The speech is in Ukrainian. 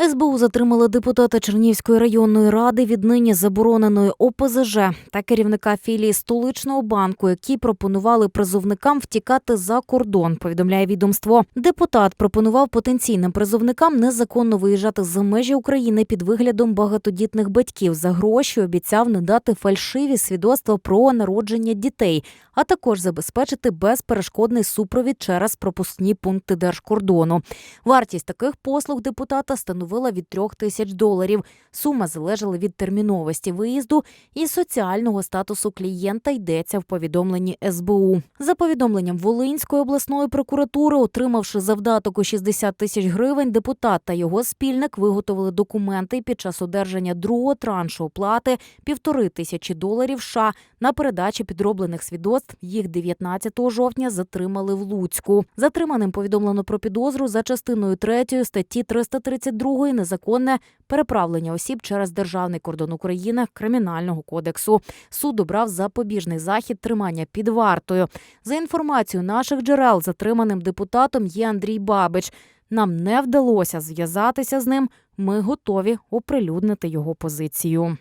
СБУ затримали депутата Чернівської районної ради віднині забороненої ОПЗЖ та керівника філії столичного банку, які пропонували призовникам втікати за кордон. Повідомляє відомство. Депутат пропонував потенційним призовникам незаконно виїжджати за межі України під виглядом багатодітних батьків. За гроші обіцяв не дати фальшиві свідоцтва про народження дітей, а також забезпечити безперешкодний супровід через пропускні пункти держкордону. Вартість таких послуг депутата становила від трьох тисяч доларів. Сума залежала від терміновості виїзду і соціального статусу клієнта йдеться в повідомленні СБУ. За повідомленням Волинської обласної прокуратури, отримавши завдаток у 60 тисяч гривень, депутат та його спільник виготовили документи під час одержання другого траншу оплати півтори тисячі доларів США на передачі підроблених свідоцтв. Їх 19 жовтня затримали в Луцьку. Затриманим повідомлено про підозру за частиною 3 статті 332 незаконне переправлення осіб через державний кордон України Кримінального кодексу. Суд обрав запобіжний захід тримання під вартою. За інформацією наших джерел, затриманим депутатом є Андрій Бабич. Нам не вдалося зв'язатися з ним. Ми готові оприлюднити його позицію.